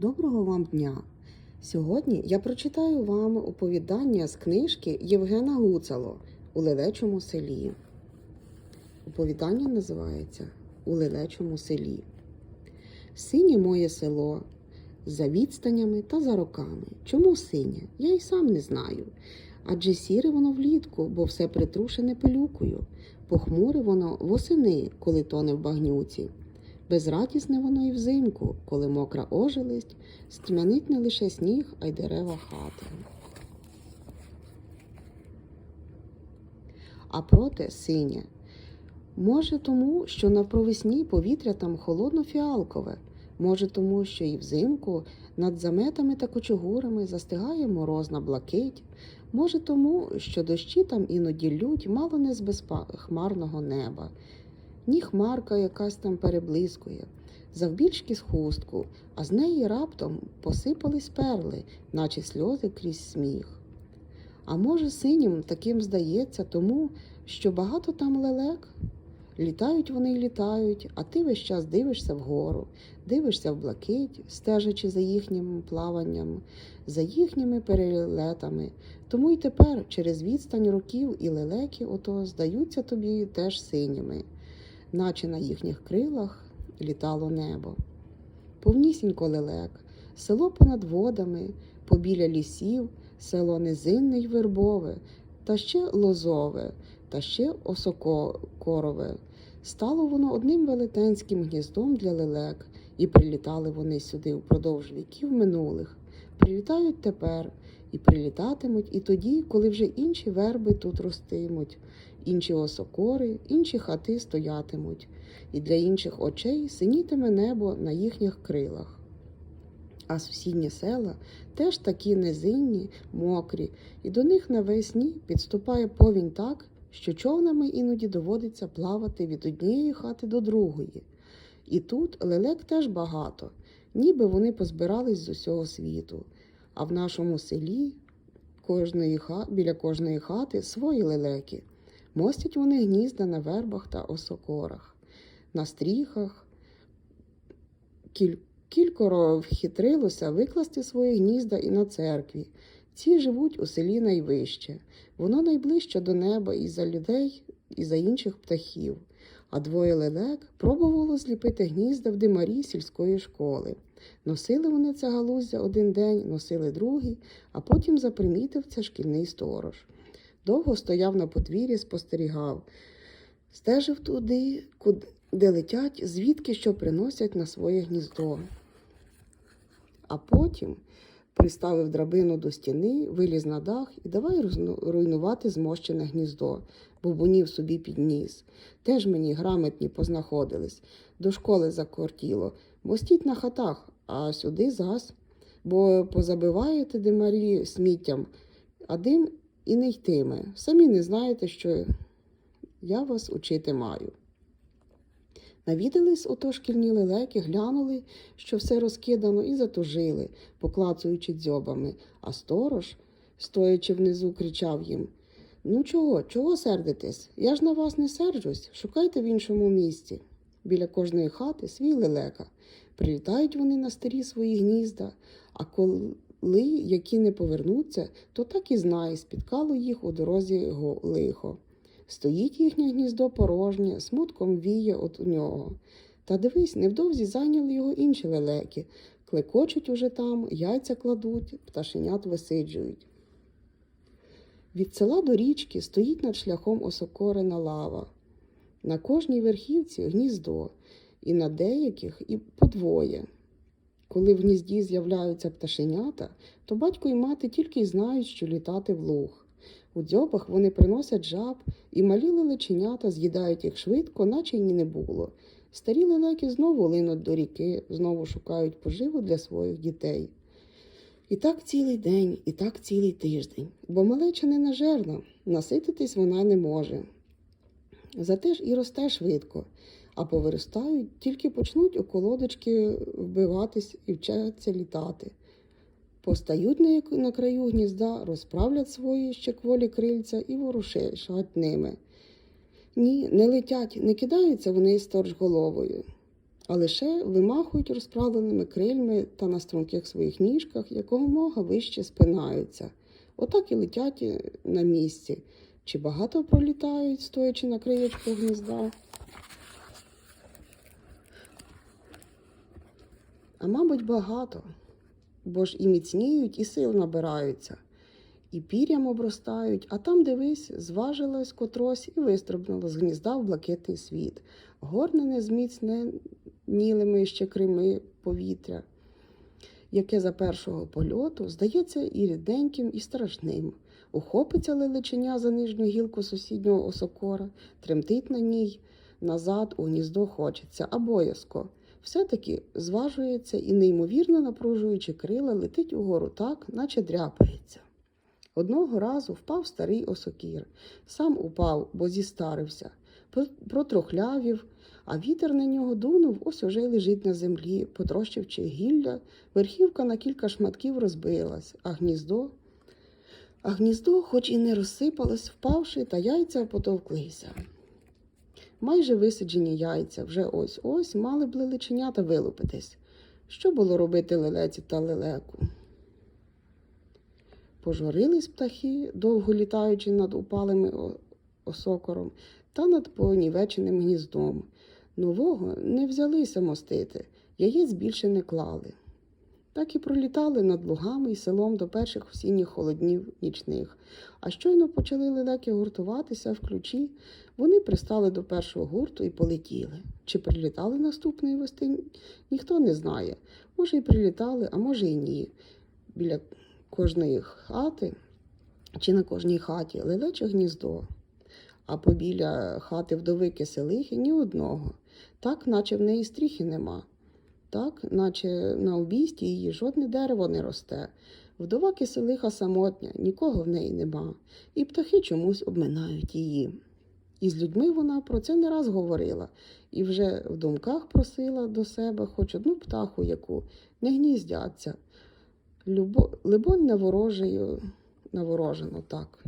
Доброго вам дня! Сьогодні я прочитаю вам оповідання з книжки Євгена Гуцало у лелечому селі. Оповідання називається У лелечому селі. Синє моє село за відстанями та за роками. Чому синє? Я й сам не знаю. Адже сіре воно влітку, бо все притрушене пилюкою. Похмуре воно восени, коли тоне в багнюці. Безрадісне воно і взимку, коли мокра ожелесть, стьмянить не лише сніг, а й дерева хати. А проте синє. Може тому, що на провесні повітря там холодно-фіалкове, може тому, що і взимку над заметами та кочугурами застигає морозна блакить, може тому, що дощі там іноді лють мало не з безхмарного неба. Ні хмарка якась там переблискує, завбільшки з хустку, а з неї раптом посипались перли, наче сльози крізь сміх. А може, синім таким здається тому, що багато там лелек. Літають вони й літають, а ти весь час дивишся вгору, дивишся в блакить, стежачи за їхнім плаванням, за їхніми перелетами. Тому й тепер, через відстань років і лелеки, ото здаються тобі теж синіми наче на їхніх крилах літало небо. Повнісінько лелек, село понад водами, побіля лісів, село низинне й вербове, та ще лозове, та ще осокорове. Стало воно одним велетенським гніздом для лелек, і прилітали вони сюди впродовж віків минулих. Прилітають тепер і прилітатимуть і тоді, коли вже інші верби тут ростимуть, інші осокори, інші хати стоятимуть, і для інших очей синітиме небо на їхніх крилах. А сусідні села теж такі низинні, мокрі, і до них навесні підступає повінь так, що човнами іноді доводиться плавати від однієї хати до другої. І тут лелек теж багато, ніби вони позбирались з усього світу. А в нашому селі кожної ха... біля кожної хати свої лелеки. Мостять вони гнізда на вербах та осокорах, на стріхах. Кіль... Кількоро вхитрилося викласти свої гнізда і на церкві. Ці живуть у селі найвище. Воно найближче до неба і за людей, і за інших птахів. А двоє лелек пробувало зліпити гнізда в димарі сільської школи. Носили вони це галуздя один день, носили другий, а потім запримітив це шкільний сторож. Довго стояв на подвір'ї, спостерігав, стежив туди, куди летять, звідки що приносять на своє гніздо. А потім приставив драбину до стіни, виліз на дах і давай руйнувати змощене гніздо, бубунів собі підніс. Теж мені грамотні познаходились, до школи закортіло. Мостіть на хатах, а сюди зас, бо позабиваєте димарі сміттям, а дим і не йтиме. Самі не знаєте, що я вас учити маю. Навідались ото шкільні лелеки, глянули, що все розкидано, і затужили, поклацуючи дзьобами, а сторож, стоячи внизу, кричав їм Ну чого, чого сердитесь? Я ж на вас не серджусь, шукайте в іншому місці. Біля кожної хати свій лелека. Прилітають вони на старі свої гнізда, а коли які не повернуться, то так і знай, спіткало їх у дорозі лихо. Стоїть їхнє гніздо порожнє, смутком віє от нього. Та дивись, невдовзі зайняли його інші лелеки, клекочуть уже там, яйця кладуть, пташенят висиджують. Від села до річки стоїть над шляхом осокорена лава. На кожній верхівці гніздо, і на деяких і подвоє. Коли в гнізді з'являються пташенята, то батько і мати тільки й знають, що літати в луг. У дзьобах вони приносять жаб, і малі лелеченята з'їдають їх швидко, наче й ні не було. Старі лелеки знову линуть до ріки, знову шукають поживу для своїх дітей. І так цілий день, і так цілий тиждень, бо малеча не нажерна, насититись вона не може. Зате ж і росте швидко, а повиростають, тільки почнуть у колодочки вбиватись і вчаться літати. Постають на, краю гнізда, розправлять свої ще кволі крильця і ворушать ними. Ні, не летять, не кидаються вони сторч головою, а лише вимахують розправленими крильми та на струнких своїх ніжках якомога вище спинаються. Отак і летять на місці. Чи багато пролітають, стоячи на краєчку гнізда? А мабуть, багато, бо ж і міцніють, і сил набираються, і пір'ям обростають, а там, дивись, зважилось котрось і вистрибнуло з гнізда в блакитний світ, горнене зміцненілими ще крими повітря, яке за першого польоту здається і рідненьким, і страшним. Ухопиться лелеченя за нижню гілку сусіднього осокора, тремтить на ній, назад у гніздо хочеться, а боязко. Все-таки зважується і, неймовірно напружуючи крила, летить угору так, наче дряпається. Одного разу впав старий осокір. Сам упав, бо зістарився, протрохлявів, а вітер на нього дунув, ось уже лежить на землі, потрощивши гілля, верхівка на кілька шматків розбилась, а гніздо. А гніздо, хоч і не розсипалось, впавши, та яйця потовклися. Майже висаджені яйця вже ось ось мали б лелеченята вилупитись. Що було робити лелеці та лелеку? Пожорились птахи, довго літаючи над упалими осокором та над понівеченим гніздом. Нового не взялися мостити, яєць більше не клали. Так і пролітали над лугами і селом до перших осінніх холоднів нічних. А щойно почали лелеки гуртуватися в ключі, вони пристали до першого гурту і полетіли. Чи прилітали наступної вести, ніхто не знає. Може, і прилітали, а може і ні. Біля кожної хати чи на кожній хаті лелече гніздо, а побіля хати вдови киселихи ні одного, так, наче в неї стріхи нема. Так, наче на обійсті її жодне дерево не росте. Вдова киселиха самотня, нікого в неї нема, і птахи чомусь обминають її. І з людьми вона про це не раз говорила, і вже в думках просила до себе хоч одну птаху, яку не гніздяться. Любо... Либонь наворожею, наворожено так.